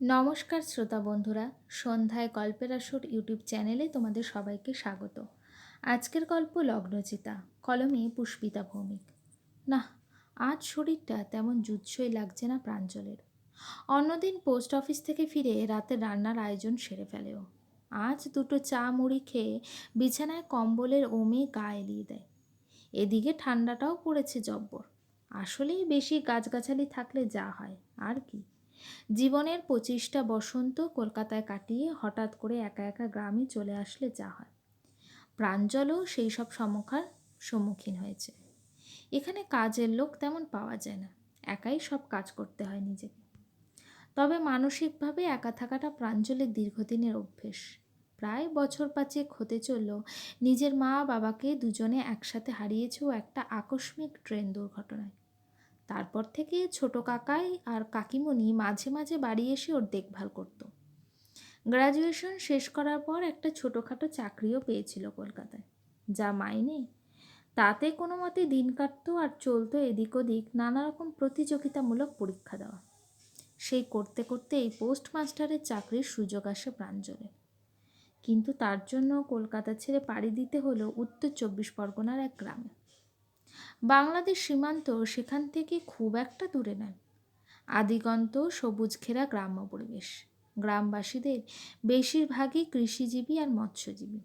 নমস্কার শ্রোতা বন্ধুরা, সন্ধ্যায় গল্পের আসর ইউটিউব চ্যানেলে তোমাদের সবাইকে স্বাগত। আজকের গল্প লগ্নচিতা কলমে পুষ্পিতা ভৌমিক। না আজ শরীরটা তেমন জুৎসই লাগছে না প্রাঞ্জলের। অন্যদিন পোস্ট অফিস থেকে ফিরে রাতে রান্নার আয়োজন সেরে ফেলেও। আজ দুটো চা মুড়ি খেয়ে বিছানায় কম্বলের ওমে গা এলিয়ে দেয়। এদিকে ঠান্ডাটাও পড়েছে জব্বর। আসলেই বেশি গাছগাছালি থাকলে যা হয়, আর কি। জীবনের পঁচিশটা বসন্ত কলকাতায় কাটিয়ে হঠাৎ করে একা একা গ্রামে চলে আসলে যা হয়। প্রাঞ্জলও সেই সব সমক্ষার সম্মুখীন হয়েছে। এখানে কাজের লোক তেমন পাওয়া যায় না। একাই সব কাজ করতে হয় নিজেকে। তবে মানসিকভাবে একা থাকাটা প্রাঞ্জলের দীর্ঘদিনের অভ্যেস। প্রায় বছর পাঁচেক হতে চলল, নিজের মা বাবাকে দুজনে একসাথে হারিয়েছেও একটা আকস্মিক ট্রেন দুর্ঘটনায়। তারপর থেকে ছোট কাকাই আর কাকিমণি মাঝে মাঝে বাড়ি এসে ওর দেখভাল করতো। গ্র্যাজুয়েশন শেষ করার পর একটা ছোটোখাটো চাকরিও পেয়েছিল কলকাতায়। যা মাইনে। তাতে কোনো মতে দিন কাটতো আর চলতো এদিক ওদিক নানা রকম প্রতিযোগিতামূলক পরীক্ষা দেওয়া। সেই করতে করতে এই পোস্টমাস্টারের চাকরির সুযোগ আসে প্রাঞ্জলে। কিন্তু তার জন্য কলকাতা ছেড়ে পাড়ি দিতে হলো উত্তর চব্বিশ পরগনার এক গ্রামে। বাংলাদেশ সীমান্ত সেখান থেকে খুব একটা দূরে নয়। আদিগন্ত সবুজ ঘেরা গ্রাম্য পরিবেশ। গ্রামবাসীদের বেশিরভাগই কৃষিজীবী আর মৎস্যজীবী।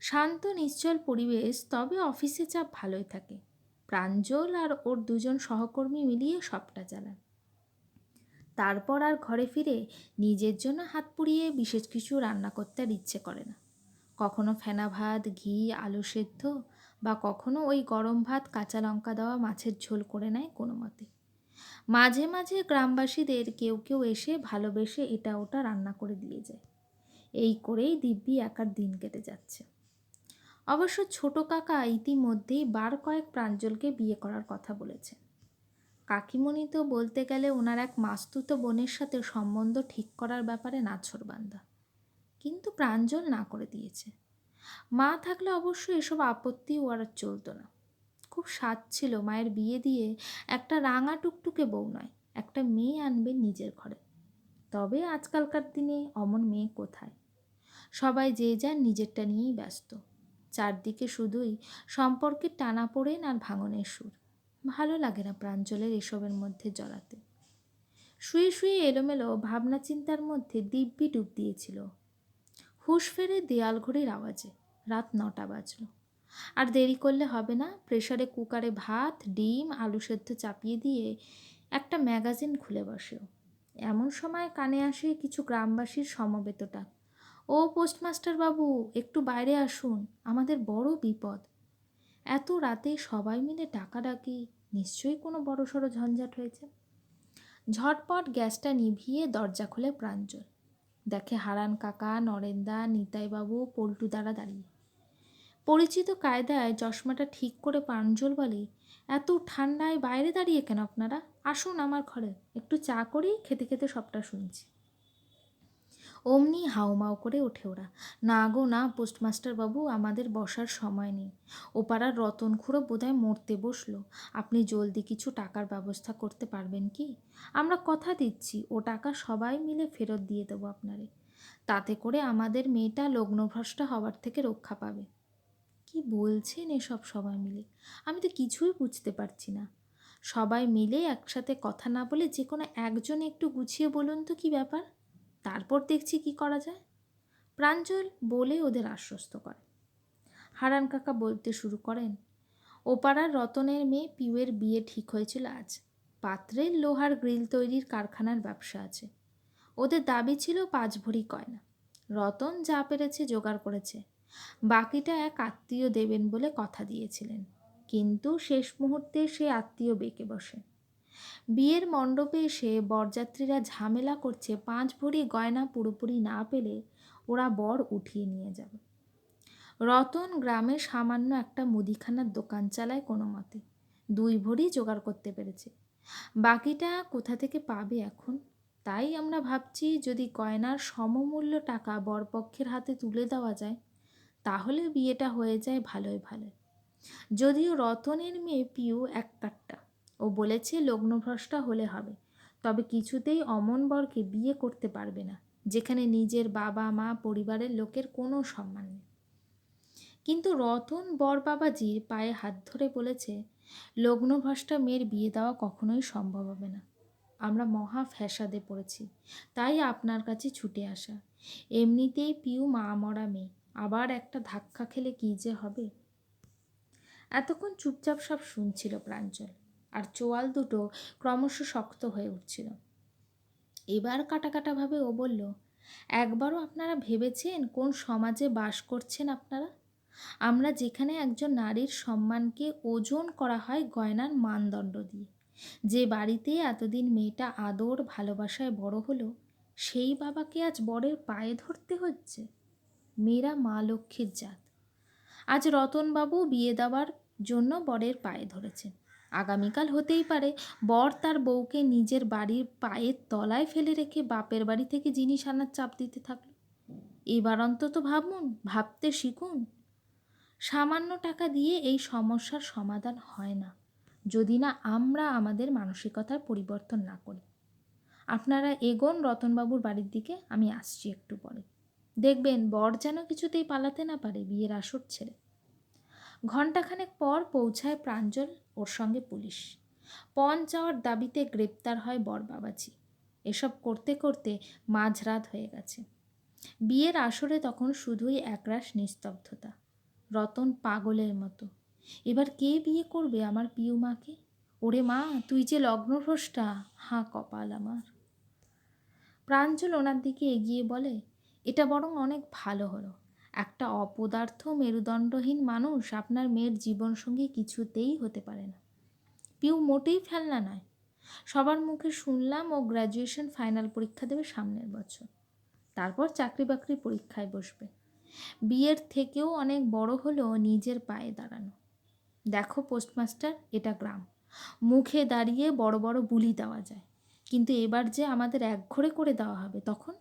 শান্ত, নিশ্চল পরিবেশ, তবে অফিসে চাপ ভালোই থাকে। প্রাঞ্জল আর ওর দুজন সহকর্মী মিলিয়ে সবটা চালান তারপর আর ঘরে ফিরে নিজের জন্য হাত পুড়িয়ে বিশেষ কিছু রান্না করতে আর ইচ্ছে করে না। কখনো ফেনা ভাত, ঘি, আলু সেদ্ধ বা কখনো ওই গরম ভাত কাঁচা লঙ্কা দেওয়া মাছের ঝোল করে নেয় কোনো মতে। মাঝে মাঝে গ্রামবাসীদের কেউ কেউ এসে ভালোবেসে এটা ওটা রান্না করে দিয়ে যায়। এই করেই দিব্যি একার দিন কেটে যাচ্ছে। অবশ্য ছোট কাকা ইতিমধ্যেই বার কয়েক প্রাঞ্জলকে বিয়ে করার কথা বলেছে কাকিমণি তো বলতে গেলে ওনার এক মাস্তুত বোনের সাথে সম্বন্ধ ঠিক করার ব্যাপারে নাছরবান্ধা কিন্তু প্রাঞ্জল না করে দিয়েছে। মা থাকলে অবশ্য এসব আপত্তি ও আর চলতো না। খুব স্বাদ ছিল মায়ের বিয়ে দিয়ে একটা রাঙা টুকটুকে বউ নয়, একটা মেয়ে আনবে নিজের ঘরে। তবে আজকালকার দিনে অমন মেয়ে কোথায়? সবাই যে যার নিজেরটা নিয়েই ব্যস্ত। চারদিকে শুধুই সম্পর্কের টানা পড়েন আর ভাঙনের সুর। ভালো লাগে না প্রাঞ্জলের এসবের মধ্যে জড়াতে। শুয়ে শুয়ে এলোমেলো ভাবনা চিন্তার মধ্যে দিব্যি ডুব দিয়েছিল। হুশ ফেরে দেয়াল ঘড়ির আওয়াজে। রাত নটা বাজল। আর দেরি করলে হবে না প্রেশারে কুকারে ভাত, ডিম, আলু সেদ্ধ চাপিয়ে দিয়ে একটা ম্যাগাজিন খুলে বসেও। এমন সময় কানে আসে কিছু গ্রামবাসীর সমবেতটা ও পোস্টমাস্টার বাবু, একটু বাইরে আসুন, আমাদের বড় বিপদ। এত রাতে সবাই মিলে টাকা ডাকি নিশ্চয়ই কোনো বড় সড়ো ঝঞ্ঝাট হয়েছে। ঝটপট গ্যাসটা নিভিয়ে দরজা খুলে প্রাঞ্জল দেখে হারান কাকা, নরেন্দা, নিতাইবাবু, পল্টু দ্বারা দাঁড়িয়ে। পরিচিত কায়দায় চশমাটা ঠিক করে প্রাঞ্জল বলে, এত ঠান্ডায় বাইরে দাঁড়িয়ে কেন আপনারা? আসুন আমার ঘরে, একটু চা করি, খেতে খেতে সবটা শুনছি। অমনি হাউমাউ করে ওঠে ওরা। না গো, না পোস্টমাস্টার বাবু আমাদের বসার সময় নেই। ও পাড়ার রতন খুঁড়ো বোধহয় মরতে বসল। আপনি জলদি কিছু টাকার ব্যবস্থা করতে পারবেন কি? আমরা কথা দিচ্ছি। ও টাকা সবাই মিলে ফেরত দিয়ে দেবো আপনারে। তাতে করে আমাদের মেয়েটা লগ্নভ্রষ্ট হওয়ার থেকে রক্ষা পাবে। কি বলছেন এসব সবাই মিলে? আমি তো কিছুই বুঝতে পারছি না। সবাই মিলে একসাথে কথা না বলে যে কোনো একজন একটু গুছিয়ে বলুন তো কি ব্যাপার? তারপর দেখছি কি করা যায়? প্রাঞ্জল বলে ওদের আশ্বস্ত করে। হারান কাকা বলতে শুরু করেন, ওপাড়ার রতনের মেয়ে পিউয়ের বিয়ে ঠিক হয়েছিল আজ। পাত্রের লোহার গ্রিল তৈরির কারখানার ব্যবসা আছে। ওদের দাবি ছিল পাঁচ ভরি কয়না। রতন যা পেরেছে জোগাড় করেছে। বাকিটা এক আত্মীয় দেবেন বলে কথা দিয়েছিলেন। কিন্তু শেষ মুহূর্তে সে আত্মীয় বেঁকে বসে। বিয়ের মণ্ডপে এসে বরযাত্রীরা ঝামেলা করছে, পাঁচ ভরি গয়না পুরোপুরি না পেলে ওরা বর উঠিয়ে নিয়ে যাবে। রতন গ্রামে সামান্য একটা মুদিখানার দোকান চালায় কোনো মতে। দুই ভরি জোগাড় করতে পেরেছে। বাকিটা কোথা থেকে পাবে এখন? তাই আমরা ভাবছি যদি গয়নার সমমূল্য টাকা বরপক্ষের হাতে তুলে দেওয়া যায়, তাহলে বিয়েটা হয়ে যায় ভালোই ভালো যদিও রতনের মেয়ে পিউ এক কাট্টা ও বলেছে লগ্নভ্রষ্টা হলে হবে, তবে কিছুতেই অমন বরকে বিয়ে করতে পারবে না, যেখানে নিজের বাবা, মা, পরিবারের লোকের কোনো সম্মান নেই। কিন্তু রতন বর বাবাজির পায়ে হাত ধরে বলেছে, লগ্নভ্রষ্টা মেয়ের বিয়ে দেওয়া কখনোই সম্ভব হবে না। আমরা মহা ফ্যাসাদে পড়েছি, তাই আপনার কাছে ছুটে আসা। এমনিতেই পিউ মা মরা মেয়ে, আবার একটা ধাক্কা খেলে কী যে হবে? এতক্ষণ চুপচাপ সব শুনছিল প্রাঞ্জল। আর চোয়াল দুটো ক্রমশ শক্ত হয়ে উঠছিল। এবার কাটা কাটাভাবে ও বলল, একবারও আপনারা ভেবেছেন কোন সমাজে বাস করছেন আপনারা? আমরা যেখানে একজন নারীর সম্মানকে ওজন করা হয় গয়নার মানদণ্ড দিয়ে। যে বাড়িতে এতদিন মেয়েটা আদর ভালোবাসায় বড় হলো, সেই বাবাকে আজ বরের পায়ে ধরতে হচ্ছে। মেয়েরা মা লক্ষ্মীর জাত। আজ রতনবাবু বিয়ে দেওয়ার জন্য বরের পায়ে ধরেছেন। আগামীকাল হতেই পারে। বর তার বউকে নিজের বাড়ির পায়ের তলায় ফেলে রেখে বাপের বাড়ি থেকে জিনিস আনার চাপ দিতে থাকল। এবার অন্তত ভাবুন, ভাবতে শিখুন। সামান্য টাকা দিয়ে এই সমস্যার সমাধান হয় না। যদি না আমরা আমাদের মানসিকতার পরিবর্তন না করি। আপনারা এগোন রতনবাবুর বাড়ির দিকে, আমি আসছি একটু পরে। দেখবেন বর যেন কিছুতেই পালাতে না পারে বিয়ের আসর ছেড়ে। ঘণ্টাখানেক পর পৌঁছায় প্রাঞ্জল, ওর সঙ্গে পুলিশ। পণ চাওয়ার দাবিতে গ্রেপ্তার হয় বর বাবাজি। এসব করতে করতে মাঝরাত হয়ে গেছে। বিয়ের আসরে তখন শুধুই একরাশ নিস্তব্ধতা। রতন পাগলের মতো। এবার কে বিয়ে করবে আমার পিউ মাকে? ওরে মা, তুই যে লগ্নভ্রষ্টা হাঁ কপাল আমার। প্রাঞ্জল ওনার দিকে এগিয়ে বলে, এটা বরং অনেক ভালো হলো। একটা অপদার্থ মেরুদণ্ডহীন মানুষ আপনার মেয়ের জীবনসঙ্গী কিছুতেই হতে পারে না। পিউ মোটেই ফেলনা নয়। সবার মুখে শুনলাম ও গ্র্যাজুয়েশন ফাইনাল পরীক্ষা দেবে সামনের বছর। তারপর চাকরি বাকরি পরীক্ষায় বসবে। বিয়ের থেকেও অনেক বড় হলো নিজের পায়ে দাঁড়ানো। দেখো পোস্টমাস্টার, এটা গ্রাম। মুখে দাঁড়িয়ে বড় বড় বুলি দেওয়া যায়। কিন্তু এবার যে আমাদের একঘরে করে দেওয়া হবে, তখন?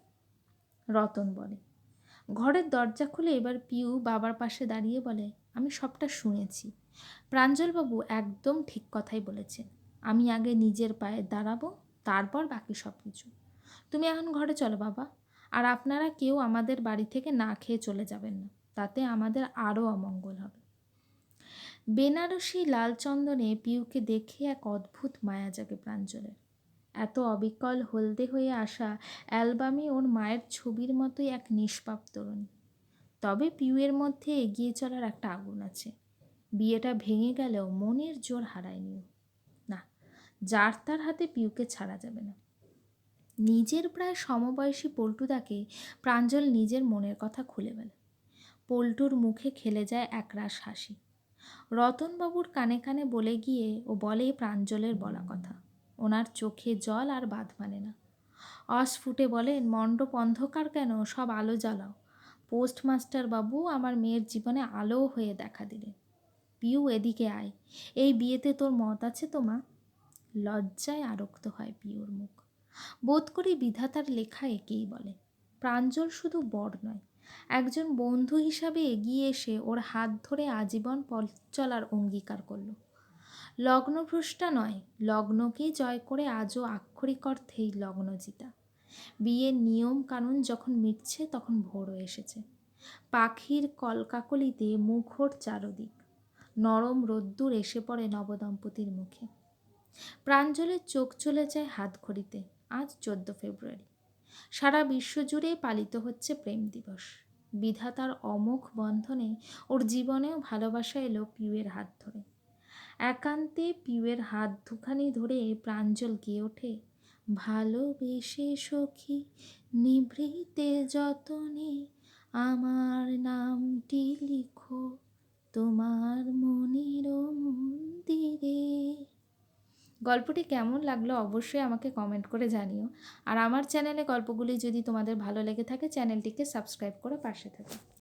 রতন বলে। ঘরের দরজা খুলে এবার পিউ বাবার পাশে দাঁড়িয়ে বলে, আমি সবটা শুনেছি। প্রাঞ্জলবাবু একদম ঠিক কথাই বলেছেন। আমি আগে নিজের পায়ে দাঁড়াবো, তারপর বাকি সব কিছু তুমি এখন ঘরে চলো বাবা। আর আপনারা কেউ আমাদের বাড়ি থেকে না খেয়ে চলে যাবেন না। তাতে আমাদের আরও অমঙ্গল হবে। বেনারসি লালচন্দনে পিউকে দেখে এক অদ্ভুত মায়া জাগে প্রাঞ্জলের। এত অবিকল হলদে হয়ে আসা অ্যালবামে ওর মায়ের ছবির মতোই এক নিষ্পাপ তরুণী। তবে পিউয়ের মধ্যে এগিয়ে চলার একটা আগুন আছে। বিয়েটা ভেঙে গেলেও মনের জোর হারায়নি না, যার তার হাতে পিউকে ছাড়া যাবে না। নিজের প্রায় সমবয়সী পল্টুদাকে প্রাঞ্জল নিজের মনের কথা খুলে ফেলে পল্টুর মুখে খেলে যায় একরাশ হাসি। রতনবাবুর কানে কানে বলে গিয়ে ও বলে প্রাঞ্জলের বলা কথা। ওনার চোখে জল আর বাদ মানে না। অস্ফুটে বলেন, মণ্ডপ অন্ধকার কেন? সব আলো জ্বালাও। পোস্টমাস্টার বাবু আমার মেয়ের জীবনে আলো হয়ে দেখা দিলেন। পিউ এদিকে আয়। এই বিয়েতে তোর মত আছে তো, মা? লজ্জায় আরক্ত হয় পিউর মুখ। বোধ করি বিধাতার লেখা একেই বলে। প্রাঞ্জল শুধু বর নয়, একজন বন্ধু হিসাবে এগিয়ে এসে ওর হাত ধরে আজীবন পথ চলার অঙ্গীকার করল। লগ্নভ্রষ্টা নয়, লগ্নকেই জয় করে আজও আক্ষরিক অর্থেই লগ্ন জিতা বিয়ের নিয়ম কানুন যখন মিটছে, তখন ভোরও এসেছে। পাখির কলকাকলিতে মুখর চারদিক, নরম রোদ্দুর এসে পড়ে নবদম্পতির মুখে। প্রাঞ্জলের চোখ চলে যায় হাত ঘড়িতে আজ চোদ্দ ফেব্রুয়ারি। সারা বিশ্ব জুড়ে পালিত হচ্ছে প্রেম দিবস। বিধাতার অমোঘ বন্ধনে ওর জীবনেও ভালোবাসা এলো পিউয়ের হাত ধরে। একান্তে পিউয়ের হাত দুখানি ধরে প্রাঞ্জল গিয়ে ওঠে। ভালোবেসে সখী, নিভৃতে যতনে আমার নামটি লিখো, তোমার মনের মন্দিরে। গল্পটি কেমন লাগল অবশ্যই আমাকে কমেন্ট করে জানিও। আর আমার চ্যানেলে গল্পগুলি যদি তোমাদের ভালো লেগে থাকে চ্যানেলটিকে সাবস্ক্রাইব করে পাশে থাকো।